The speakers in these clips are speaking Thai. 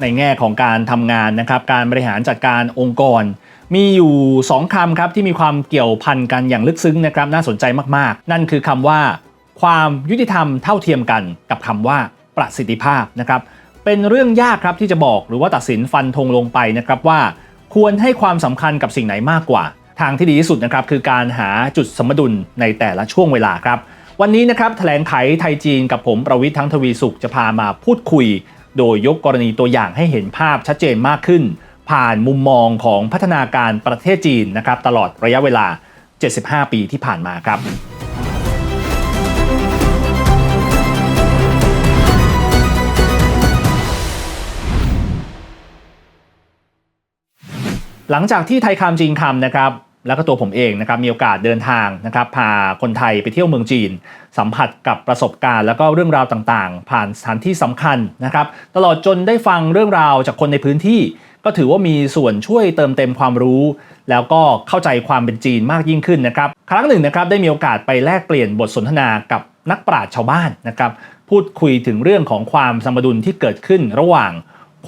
ในแง่ของการทำงานนะครับ การบริหารจัดการองค์กร มีอยู่ 2คำครับที่มีความเกี่ยวพันกันอย่างลึกซึ้งนะครับ น่าสนใจมากๆ นั่นคือคำว่า ความยุติธรรมเท่าเทียมกัน กับคำว่าประสิทธิภาพนะครับ เป็นเรื่องยากครับที่จะบอกหรือว่าตัดสินฟันธงลงไปนะครับว่า ควรให้ความสำคัญกับสิ่งไหนมากกว่า ทางที่ดีที่สุดนะครับคือการหาจุดสมดุลในแต่ละช่วงเวลาครับวันนี้นะครับแถลงไขไทยจีนกับผมประวิทย์ทั้งทวีสุขจะพามาพูดคุย โดยยกกรณีตัวอย่างให้เห็นภาพชัดเจนมากขึ้น ผ่านมุมมองของพัฒนาการประเทศจีนนะครับตลอดระยะเวลา 75 ปีที่ผ่านมาครับหลังจากที่ไทยคำจีนคำนะครับ แล้วก็ตัวผมเองนะครับมีโอกาสเดินทางนะครับพาคนไทยไปเที่ยวเมืองจีน สัมผัสกับประสบการณ์ แล้วก็เรื่องราวต่างๆ ผ่านสถานที่สำคัญนะครับตลอดจนได้ฟังเรื่องราวจากคนในพื้นที่ ก็ถือว่ามีส่วนช่วยเติมเต็มความรู้ แล้วก็เข้าใจความเป็นจีนมากยิ่งขึ้นนะครับครั้งหนึ่งนะครับได้มีโอกาสไปแลกเปลี่ยนบทสนทนากับนักปราชญ์ชาวบ้านนะครับพูดคุยถึงเรื่องของความสมดุลที่เกิดขึ้นระหว่าง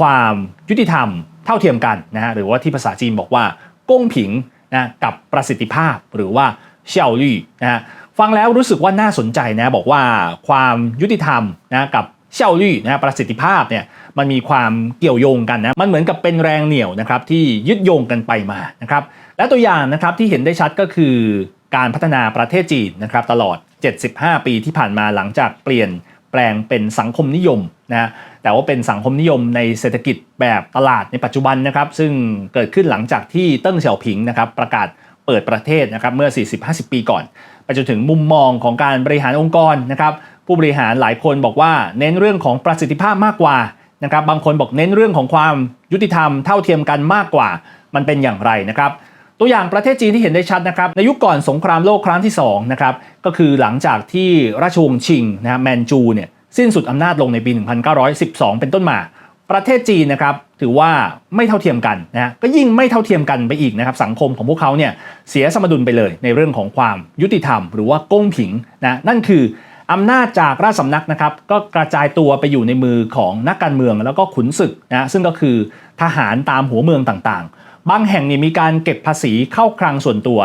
ความยุติธรรมเท่าเทียมกันนะฮะหรือว่าที่ภาษาจีนบอกว่ากงผิง นะกับประสิทธิภาพหรือว่าเชี่ยวลี่นะฮะฟังแล้วรู้สึกว่าน่าสนใจนะบอกว่าความยุติธรรมนะกับเชี่ยวลี่นะประสิทธิภาพเนี่ยมันมีความเกี่ยวโยงกันนะมันเหมือนกับเป็นแรงเหนี่ยวนะครับที่ยึดโยงกันไปมานะครับและตัวอย่างนะครับที่เห็นได้ชัดก็คือการพัฒนาประเทศจีนนะครับตลอด 75 ปีที่ผ่านมาหลังจากเปลี่ยน แปลงเป็นสังคมนิยมนะแต่ว่าเป็นสังคมนิยมในเศรษฐกิจแบบตลาดในปัจจุบันนะครับซึ่งเกิดขึ้นหลังจากที่เติ้งเสี่ยวผิงนะครับประกาศเปิดประเทศนะครับเมื่อ 40-50 ปีก่อน ไปจนถึงมุมมองของการบริหารองค์กรนะครับผู้บริหารหลายคนบอกว่าเน้นเรื่องของประสิทธิภาพมากกว่านะครับบางคนบอกเน้นเรื่องของความยุติธรรมเท่าเทียมกันมากกว่า มันเป็นอย่างไรนะครับ ตัวอย่างประเทศจีนที่เห็นได้ชัดนะครับในยุคก่อนสงครามโลกครั้งที่2นะครับก็คือหลังจากที่ราชวงศ์ชิงนะฮะแมนจูเนี่ยสิ้นสุดอำนาจลงในปี 1912 เป็นต้นมา ประเทศจีนนะครับถือว่าไม่เท่าเทียมกันนะฮะก็ยิ่งไม่เท่าเทียมกันไปอีกนะครับสังคมของพวกเขาเนี่ยเสียสมดุลไปเลยในเรื่องของความยุติธรรม หรือว่าก้งผิงนะนั่นคืออำนาจจากราชสำนักนะครับก็กระจายตัวไปอยู่ในมือของนักการเมืองแล้วก็ขุนศึกนะซึ่งก็คือทหารตามหัวเมืองต่างๆ บางแห่งนี่มีการเก็บภาษีเข้าคลังส่วนตัว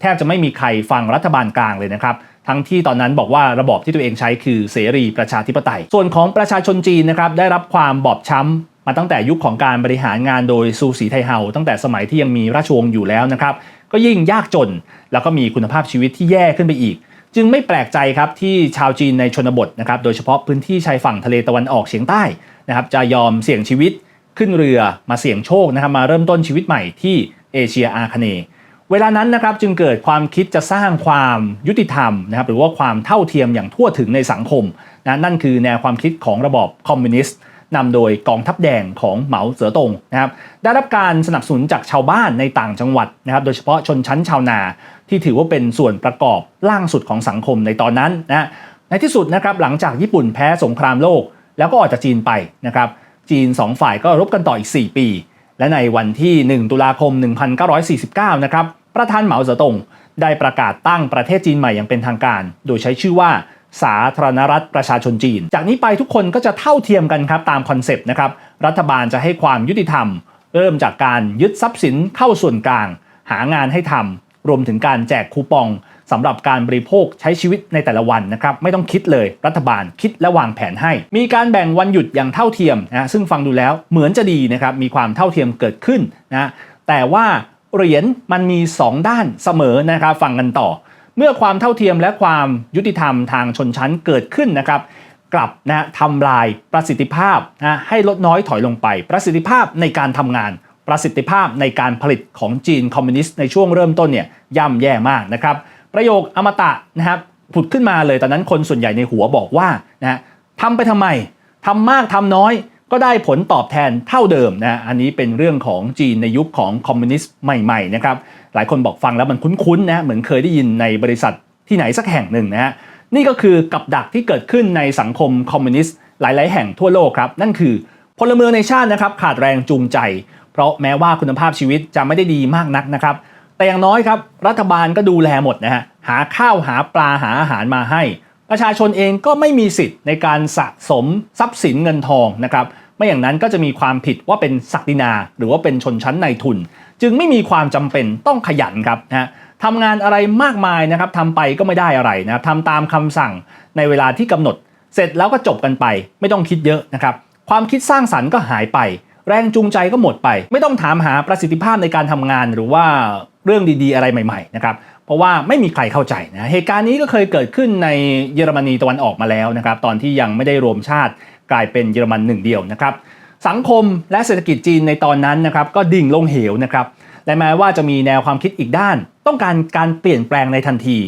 แทบจะไม่มีใครฟังรัฐบาลกลางเลยนะครับ ทั้งที่ตอนนั้นบอกว่าระบอบที่ตัวเองใช้คือเสรีประชาธิปไตย ส่วนของประชาชนจีนนะครับได้รับความบอบช้ำมาตั้งแต่ยุคของการบริหารงานโดยซูสีไทเฮาตั้งแต่สมัยที่ยังมีราชวงศ์อยู่แล้วนะครับก็ยิ่งยากจน แล้วก็มีคุณภาพชีวิตที่แย่ขึ้นไปอีกจึงไม่แปลกใจครับที่ชาวจีนในชนบทนะครับโดยเฉพาะพื้นที่ชายฝั่งทะเลตะวันออกเฉียงใต้นะครับจะยอมเสี่ยงชีวิต ขึ้นเรือมาเสี่ยงโชคนะครับมาเริ่มต้นชีวิตใหม่ที่เอเชียอาคเนย์เวลานั้นนะครับจึงเกิดความคิดจะสร้างความยุติธรรมนะครับหรือว่าความเท่าเทียมอย่างทั่วถึงในสังคมนะนั่นคือแนวความคิดของระบอบคอมมิวนิสต์นำโดยกองทัพแดงของเหมาเจ๋อตงนะครับได้รับการสนับสนุนจากชาวบ้านในต่างจังหวัดนะครับโดยเฉพาะชนชั้นชาวนา ที่ถือว่าเป็นส่วนประกอบล่างสุดของสังคมในตอนนั้นนะในที่สุดนะครับหลังจากญี่ปุ่นแพ้สงครามโลก แล้วก็ออกจากจีนไปนะครับ จีน 2 ฝ่ายก็รบกันต่ออีก 4 ปี และในวันที่ 1 ตุลาคม 1949 นะครับ ประธานเหมาเจ๋อตงได้ประกาศตั้งประเทศจีนใหม่อย่างเป็นทางการ โดยใช้ชื่อว่าสาธารณรัฐประชาชนจีน จากนี้ไปทุกคนก็จะเท่าเทียมกันครับตามคอนเซปต์นะครับ รัฐบาลจะให้ความยุติธรรม เริ่มจากการยึดทรัพย์สินเข้าส่วนกลาง หางานให้ทำรวมถึงการแจกคูปอง สำหรับการบริโภคใช้ชีวิตในแต่ละวันนะครับไม่ต้องคิดเลยรัฐบาลคิดและวางแผนให้ มีการแบ่งวันหยุดอย่างเท่าเทียมนะซึ่งฟังดูแล้วเหมือนจะดีนะครับมีความเท่าเทียมเกิดขึ้นนะแต่ว่าเหรียญมันมี 2 ด้านเสมอนะครับฟังกันต่อ เมื่อความเท่าเทียมและความยุติธรรมทางชนชั้นเกิดขึ้นนะครับกลับนะทำลายประสิทธิภาพนะให้ลดน้อยถอยลงไป ประสิทธิภาพในการทำงาน ประสิทธิภาพในการผลิตของจีนคอมมิวนิสต์ในช่วงเริ่มต้นเนี่ยย่ำแย่มากนะครับ ประโยคอมตะนะครับผุดขึ้นมาเลยตอนนั้นคนส่วนใหญ่ในหัวบอกว่านะทำไปทำไมทำมากทำน้อยก็ได้ผลตอบแทนเท่าเดิมนะอันนี้เป็นเรื่องของจีนในยุคของคอมมิวนิสต์ใหม่ๆนะครับหลายคนบอกฟังแล้วมันคุ้นๆนะเหมือนเคยได้ยินในบริษัทที่ไหนสักแห่งหนึ่งนะฮะนี่ก็คือกับดักที่เกิดขึ้นในสังคมคอมมิวนิสต์หลาย ๆ แห่งทั่วโลกครับ นั่นคือพลเมืองในชาตินะครับขาดแรงจูงใจ เพราะแม้ว่าคุณภาพชีวิตจะไม่ได้ดีมากนักนะครับ แต่อย่างน้อยครับรัฐบาลก็ดูแลหมดนะฮะหาข้าวหาปลาหาอาหารมาให้ ประชาชนเองก็ไม่มีสิทธิ์ในการสะสมทรัพย์สินเงินทองนะครับไม่อย่างนั้นก็จะมีความผิดว่าเป็นศักดินา หรือว่าเป็นชนชั้นในทุน จึงไม่มีความจำเป็นต้องขยันครับนะทำงานอะไรมากมายนะครับทำไปก็ไม่ได้อะไรนะครับทำตามคำสั่งในเวลาที่กำหนด เสร็จแล้วก็จบกันไป ไม่ต้องคิดเยอะนะครับความคิดสร้างสรรค์ก็หายไป แรงจูงใจก็หมดไป ไม่ต้องถามหาประสิทธิภาพในการทำงานหรือว่า เรื่องดีๆ อะไรใหม่ๆนะครับเพราะว่าไม่มีใครเข้าใจนะเหตุการณ์นี้ก็เคยเกิดขึ้นในเยอรมนีตะวันออกมาแล้วนะครับตอนที่ยังไม่ได้รวมชาติกลายเป็นเยอรมันหนึ่งเดียวนะครับสังคมและเศรษฐกิจจีนในตอนนั้นนะครับก็ดิ่งลงเหวนะครับและแม้ว่าจะมีแนวความคิดอีกด้าน ต้องการการเปลี่ยนแปลงในทันที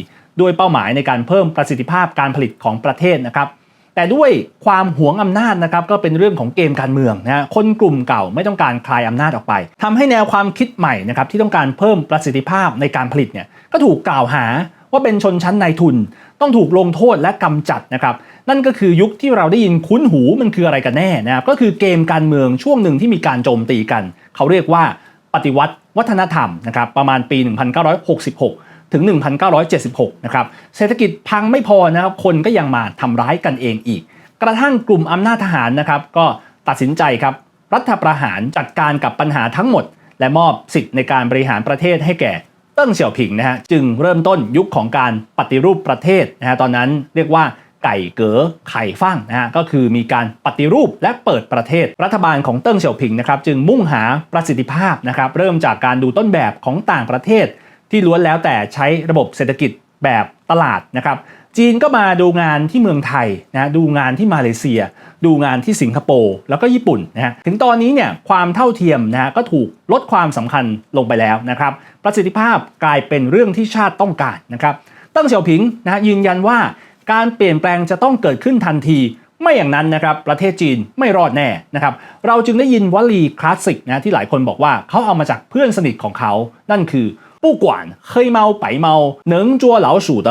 ด้วยเป้าหมายในการเพิ่มประสิทธิภาพการผลิตของประเทศนะครับ แต่ด้วยความหวงอำนาจนะครับก็เป็นเรื่องของเกมการเมืองนะฮะคนกลุ่มเก่าไม่ต้องการคลายอำนาจออกไปทำให้แนวความคิดใหม่นะครับที่ต้องการเพิ่มประสิทธิภาพในการผลิตเนี่ยก็ถูกกล่าวหาว่าเป็นชนชั้นนายทุน ต้องถูกลงโทษและกำจัดนะครับนั่นก็คือยุคที่เราได้ยินคุ้นหูมันคืออะไรกันแน่นะครับก็คือเกมการเมืองช่วงหนึ่งที่มีการโจมตีกัน เขาเรียกว่าปฏิวัติวัฒนธรรมนะครับประมาณปี 1966 ถึง 1976 นะครับ เศรษฐกิจพังไม่พอนะครับ คนก็ยังมาทำร้ายกันเองอีก กระทั่งกลุ่มอำนาจทหารนะครับ ก็ตัดสินใจครับ รัฐประหารจัดการกับปัญหาทั้งหมด และมอบสิทธิ์ในการบริหารประเทศให้แก่เติ้งเสี่ยวผิงนะฮะ จึงเริ่มต้นยุคของการปฏิรูปประเทศนะฮะ ตอนนั้นเรียกว่าไก่เก๋อไข่ฟั่งนะฮะก็คือมีการปฏิรูปและเปิดประเทศ รัฐบาลของเติ้งเสี่ยวผิงนะครับจึงมุ่งหาประสิทธิภาพนะครับเริ่มจากการดูต้นแบบของต่างประเทศ ที่ล้วนแล้วแต่ใช้ระบบเศรษฐกิจแบบตลาดนะครับ จีนก็มาดูงานที่เมืองไทยนะดูงานที่มาเลเซีย ดูงานที่สิงคโปร์แล้วก็ญี่ปุ่นนะฮะถึงตอนนี้เนี่ยความเท่าเทียมนะฮะก็ถูกลดความสำคัญลงไปแล้วนะครับ ประสิทธิภาพกลายเป็นเรื่องที่ชาติต้องการนะครับ ตั้งเสี่ยวผิงนะยืนยันว่าการเปลี่ยนแปลงจะต้องเกิดขึ้นทันที ไม่อย่างนั้นนะครับประเทศจีนไม่รอดแน่นะครับเราจึงได้ยินวลีคลาสสิกนะที่หลายคนบอกว่าเขาเอามาจากเพื่อนสนิทของเขานั่นคือ ปู้กวนเคยเมาไปเมา能捉老鼠的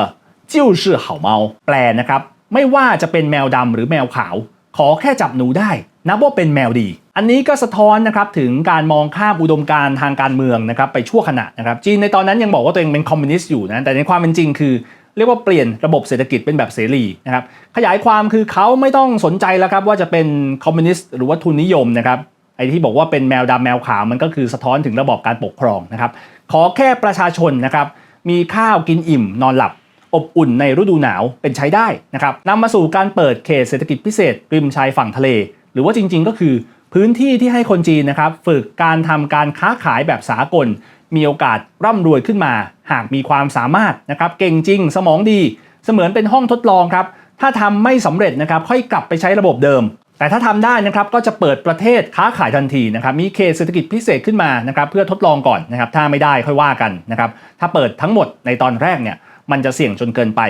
就是好猫แปลนะครับ ไม่ว่าจะเป็นแมวดำหรือแมวขาว ขอแค่จับหนูได้ นับว่าเป็นแมวดี อันนี้ก็สะท้อนนะครับถึงการมองข้ามอุดมการณ์ทางการเมืองนะครับไปชั่วขณะนะครับจีนในตอนนั้นยังบอกว่าตัวเองเป็นคอมมิวนิสต์อยู่นะแต่ในความเป็นจริงคือ เรียกว่าเปลี่ยนระบบเศรษฐกิจเป็นแบบเสรีนะครับขยายความคือเขาไม่ต้องสนใจแล้วครับว่าจะเป็นคอมมิวนิสต์หรือว่าทุนนิยมนะครับไอ้ที่บอกว่าเป็นแมวดำแมวขาวมันก็คือสะท้อนถึงระบอบการปกครองนะครับ ขอแค่ประชาชนนะครับมีข้าวกินอิ่มนอนหลับ อบอุ่นในฤดูหนาวเป็นใช้ได้นะครับนำมาสู่การเปิดเขตเศรษฐกิจพิเศษ ริมชายฝั่งทะเล หรือว่าจริง ๆ ก็คือ พื้นที่ที่ให้คนจีนนะครับฝึกการทำการค้าขายแบบสากล มีโอกาสร่ำรวยขึ้นมา หากมีความสามารถนะครับเก่งจริงสมองดี เสมือนเป็นห้องทดลองครับถ้าทำไม่สำเร็จนะครับค่อยกลับไปใช้ระบบเดิม แต่ถ้าทำได้นะครับก็จะเปิดประเทศค้าขายทันทีนะครับมีเขตเศรษฐกิจพิเศษขึ้นมานะครับเพื่อทดลองก่อนนะครับถ้าไม่ได้ค่อยว่ากันนะครับถ้าเปิดทั้งหมดในตอนแรกเนี่ยมันจะเสี่ยงจนเกินไป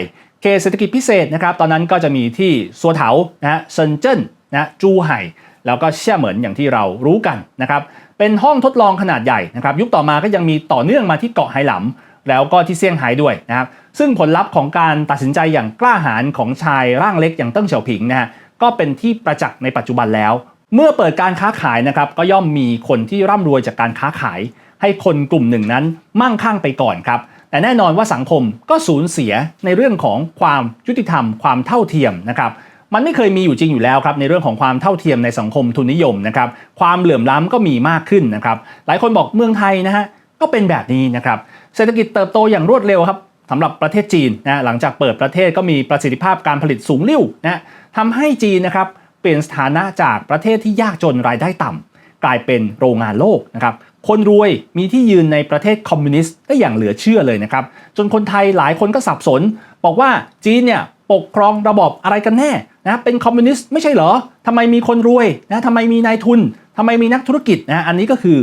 เขตเศรษฐกิจพิเศษนะครับตอนนั้นก็จะมีที่ซัวเถานะฮะเซินเจิ้นนะจูไห่แล้วก็เชี่ยเหมินอย่างที่เรารู้กันนะครับเป็นห้องทดลองขนาดใหญ่นะครับยุคต่อมาก็ยังมีต่อเนื่องมาที่เกาะไหหลำแล้วก็ที่เซี่ยงไฮ้ด้วยนะครับซึ่งผลลัพธ์ของการตัดสินใจอย่างกล้าหาญของชายร่างเล็กอย่างเติ้งเฉียวผิงนะฮะ ก็เป็นที่ประจักษ์ในปัจจุบันแล้ว เมื่อเปิดการค้าขายนะครับก็ย่อมมีคนที่ร่ำรวยจากการค้าขาย ให้คนกลุ่มหนึ่งนั้นมั่งคั่งไปก่อนครับแต่แน่นอนว่าสังคมก็สูญเสียในเรื่องของความยุติธรรม ความเท่าเทียมนะครับมันไม่เคยมีอยู่จริงอยู่แล้วครับในเรื่องของความเท่าเทียมในสังคมทุนนิยมนะครับความเหลื่อมล้ำก็มีมากขึ้นนะครับหลายคนบอกเมืองไทยนะฮะก็เป็นแบบนี้นะครับเศรษฐกิจเติบโตอย่างรวดเร็วครับ สำหรับประเทศจีนนะหลังจากเปิดประเทศก็มีประสิทธิภาพการผลิตสูงลิ่วนะทำให้จีนนะครับเปลี่ยนสถานะจากประเทศที่ยากจนรายได้ต่ำกลายเป็นโรงงานโลกนะครับคนรวยมีที่ยืนในประเทศคอมมิวนิสต์ได้อย่างเหลือเชื่อเลยนะครับ จนคนไทยหลายคนก็สับสน บอกว่าจีนเนี่ยปกครองระบอบอะไรกันแน่นะเป็นคอมมิวนิสต์ไม่ใช่เหรอทำไมมีคนรวยนะทำไมมีนายทุนทำไมมีนักธุรกิจนะอันนี้ก็คือ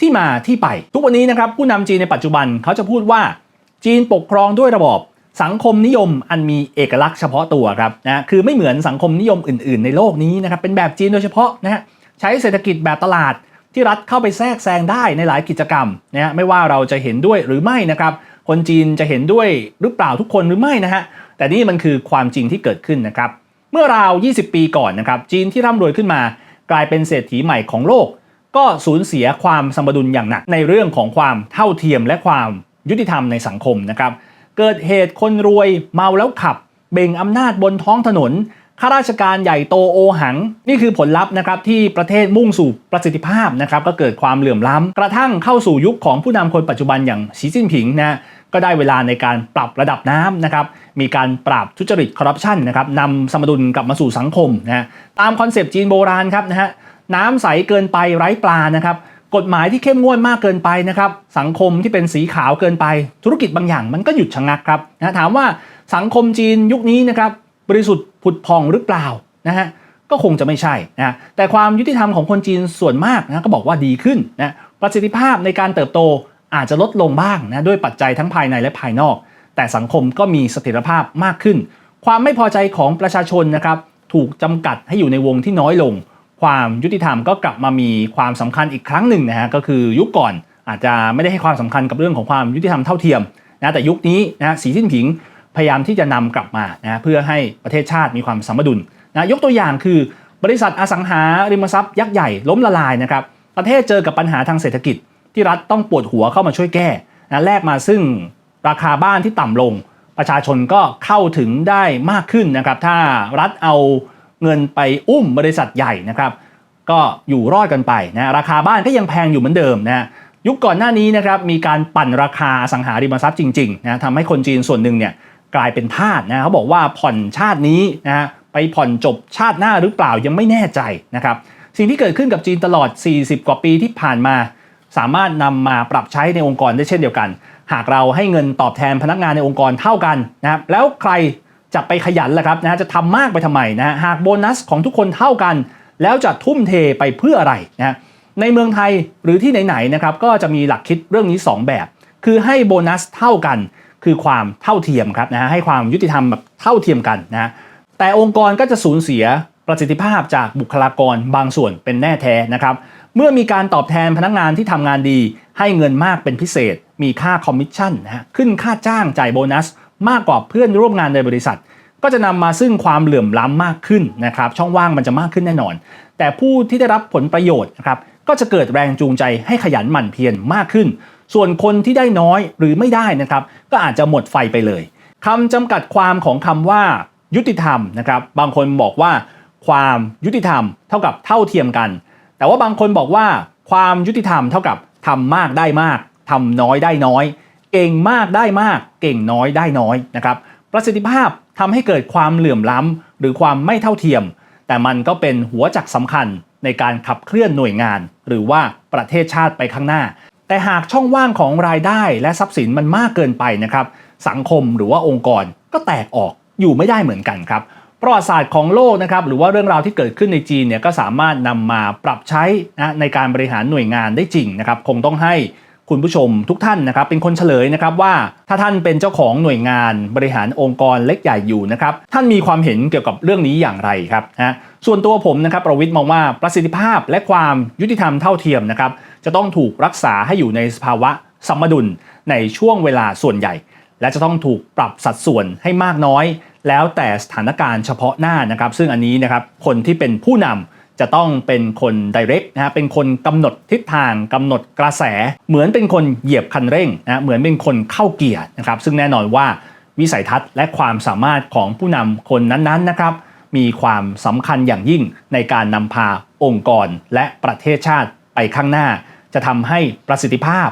ที่มาที่ไป ทุกวันนี้นะครับผู้นำจีนในปัจจุบันเขาจะพูดว่า จีนปกครองด้วยระบอบสังคมนิยมอันมีเอกลักษณ์เฉพาะตัวครับนะคือไม่เหมือนสังคมนิยมอื่น ๆ ในโลกนี้นะครับเป็นแบบจีนโดยเฉพาะนะฮะใช้เศรษฐกิจแบบตลาดที่รัฐเข้าไปแทรกแซงได้ในหลายกิจกรรมนะฮะไม่ว่าเราจะเห็นด้วยหรือไม่นะครับคนจีนจะเห็นด้วยหรือเปล่าทุกคนหรือไม่นะฮะแต่นี่มันคือความจริงที่เกิดขึ้นนะครับเมื่อราว 20 ปีก่อนนะครับจีนที่ร่ำรวยขึ้นมา กลายเป็นเศรษฐีใหม่ของโลก ก็สูญเสียความสมดุลอย่างหนักในเรื่องของความเท่าเทียมและความ ยุติธรรมในสังคมนะครับ เกิดเหตุคนรวยเมาแล้วขับ เบ่งอำนาจบนท้องถนนข้าราชการใหญ่โตโอหัง นี่คือผลลัพธ์นะครับที่ประเทศมุ่งสู่ประสิทธิภาพนะครับก็เกิดความเหลื่อมล้ำกระทั่งเข้าสู่ยุคของผู้นำคนปัจจุบันอย่างสีจิ้นผิงนะก็ได้เวลาในการปรับระดับน้ำนะครับ มีการปราบทุจริตคอร์รัปชันนะครับนำสมดุลกลับมาสู่สังคมนะตามคอนเซปต์จีนโบราณครับนะฮะน้ำใสเกินไปไร้ปลานะครับ กฎหมายที่เข้มงวดมากเกินไปนะครับสังคมที่เป็นสีขาวเกินไป ธุรกิจบางอย่างมันก็หยุดชะงักครับนะถามว่าสังคมจีนยุคนี้นะครับบริสุทธิ์ผุดผ่องหรือเปล่านะฮะก็คงจะไม่ใช่นะแต่ความยุติธรรมของคนจีนส่วนมากนะก็บอกว่าดีขึ้นนะประสิทธิภาพในการเติบโตอาจจะลดลงบ้างนะด้วยปัจจัยทั้งภายในและภายนอก แต่สังคมก็มีเสถียรภาพมากขึ้น ความไม่พอใจของประชาชนนะครับถูกจำกัดให้อยู่ในวงที่น้อยลง ความยุติธรรมก็กลับมามีความสำคัญอีกครั้งหนึ่งนะฮะก็คือยุคก่อนอาจจะไม่ได้ให้ความสำคัญกับเรื่องของความยุติธรรมเท่าเทียมนะแต่ยุคนี้นะสีจิ้นผิงพยายามที่จะนำกลับมานะเพื่อให้ประเทศชาติมีความสมดุลนะยกตัวอย่างคือบริษัทอสังหาริมทรัพย์ยักษ์ใหญ่ล้มละลายนะครับประเทศเจอกับปัญหาทางเศรษฐกิจ ที่รัฐต้องปวดหัวเข้ามาช่วยแก้นะแลกมาซึ่งราคาบ้านที่ต่ำลง ประชาชนก็เข้าถึงได้มากขึ้นนะครับถ้ารัฐเอา เงินไปอุ้มบริษัทใหญ่นะครับก็อยู่รอดกันไปนะราคาบ้านก็ยังแพงอยู่เหมือนเดิมนะยุคก่อนหน้านี้นะครับมีการปั่นราคาสังหาริมทรัพย์จริงๆนะทำให้คนจีนส่วนหนึ่งเนี่ยกลายเป็นทาสนะเขาบอกว่าผ่อนชาตินี้นะไปผ่อนจบชาติหน้าหรือเปล่ายังไม่แน่ใจนะครับสิ่งที่เกิดขึ้นกับจีนตลอด 40 กว่าปีที่ผ่านมา สามารถนำมาปรับใช้ในองค์กรได้เช่นเดียวกัน หากเราให้เงินตอบแทนพนักงานในองค์กรเท่ากันนะครับแล้วใคร จะไปขยันล่ะครับนะจะทำมากไปทำไมนะหากโบนัสของทุกคนเท่ากัน แล้วจะทุ่มเทไปเพื่ออะไรนะในเมืองไทยหรือที่ไหนๆนะครับก็จะมีหลักคิดเรื่องนี้ 2 แบบ คือให้โบนัสเท่ากัน คือความเท่าเทียมครับนะให้ความยุติธรรมแบบเท่าเทียมกันนะแต่องค์กรก็จะสูญเสียประสิทธิภาพจากบุคลากรบางส่วนเป็นแน่แท้นะครับเมื่อมีการตอบแทนพนักงานที่ทำงานดี ให้เงินมากเป็นพิเศษ มีค่าคอมมิชชั่นนะฮะขึ้นค่าจ้างจ่ายโบนัส มากกว่าเพื่อนร่วมงานในบริษัท ก็จะนำมาซึ่งความเหลื่อมล้ำมากขึ้นนะครับ ช่องว่างมันจะมากขึ้นแน่นอน แต่ผู้ที่ได้รับผลประโยชน์นะครับก็จะเกิดแรงจูงใจให้ขยันหมั่นเพียรมากขึ้น ส่วนคนที่ได้น้อยหรือไม่ได้นะครับก็อาจจะหมดไฟไปเลยคำจำกัดความของคำว่ายุติธรรมนะครับบางคนบอกว่า ความยุติธรรมเท่ากับเท่าเทียมกัน แต่ว่าบางคนบอกว่า ความยุติธรรมเท่ากับทำมากได้มากทำน้อยได้น้อย เก่งมากได้มาก เก่งน้อยได้น้อยนะครับประสิทธิภาพทำให้เกิดความเหลื่อมล้ำหรือความไม่เท่าเทียม แต่มันก็เป็นหัวจักสำคัญในการขับเคลื่อนหน่วยงาน หรือว่าประเทศชาติไปข้างหน้า แต่หากช่องว่างของรายได้และทรัพย์สินมันมากเกินไปนะครับ สังคมหรือว่าองค์กรก็แตกออกอยู่ไม่ได้เหมือนกันครับประวัติศาสตร์ของโลกนะครับหรือว่าเรื่องราวที่เกิดขึ้นในจีนเนี่ยก็สามารถนำมาปรับใช้นะในการบริหารหน่วยงานได้จริงนะครับ คงต้องให้ คุณผู้ชมทุกท่านนะครับเป็นคนเฉลยนะครับว่าถ้าท่านเป็นเจ้าของหน่วยงานบริหารองค์กรเล็กใหญ่อยู่นะครับท่านมีความเห็นเกี่ยวกับเรื่องนี้อย่างไรครับนะส่วนตัวผมนะครับประวิทย์มองว่าประสิทธิภาพและความยุติธรรมเท่าเทียมนะครับจะต้องถูกรักษาให้อยู่ในสภาวะสมดุลในช่วงเวลาส่วนใหญ่ และจะต้องถูกปรับสัดส่วนให้มากน้อย แล้วแต่สถานการณ์เฉพาะหน้านะครับ ซึ่งอันนี้นะครับคนที่เป็นผู้นำ จะต้องเป็นคน direct นะฮะเป็นคนกำหนดทิศทางกำหนดกระแส เหมือนเป็นคนเหยียบคันเร่งนะเหมือนเป็นคนเข้าเกียร์นะครับซึ่งแน่นอนว่าวิสัยทัศน์และความสามารถของผู้นำคนนั้นๆนะครับ มีความสำคัญอย่างยิ่งในการนำพาองค์กรและประเทศชาติไปข้างหน้า จะทำให้ประสิทธิภาพ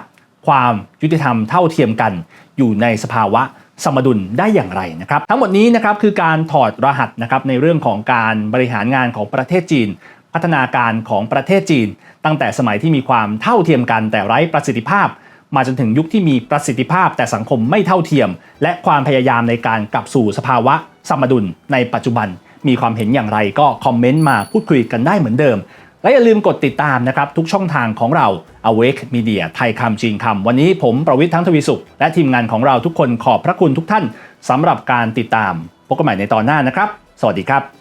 ความยุติธรรมเท่าเทียมกัน อยู่ในสภาวะสมดุลได้อย่างไรนะครับ ทั้งหมดนี้นะครับคือการถอดรหัสนะครับในเรื่องของการบริหารงานของประเทศจีน พัฒนาการของประเทศจีน ตั้งแต่สมัยที่มีความเท่าเทียมกันแต่ไร้ประสิทธิภาพ มาจนถึงยุคที่มีประสิทธิภาพแต่สังคมไม่เท่าเทียม และความพยายามในการกลับสู่สภาวะสมดุลในปัจจุบัน มีความเห็นอย่างไรก็คอมเมนต์มาพูดคุยกันได้เหมือนเดิม และอย่าลืมกดติดตามนะครับทุกช่องทางของเรา Awake Media ไทยคำจีนคำวันนี้ผมประวิทย์ทั้งทวีสุข และทีมงานของเราทุกคนขอบพระคุณทุกท่านสำหรับการติดตามพบกันใหม่ในตอนหน้านะครับ สวัสดีครับ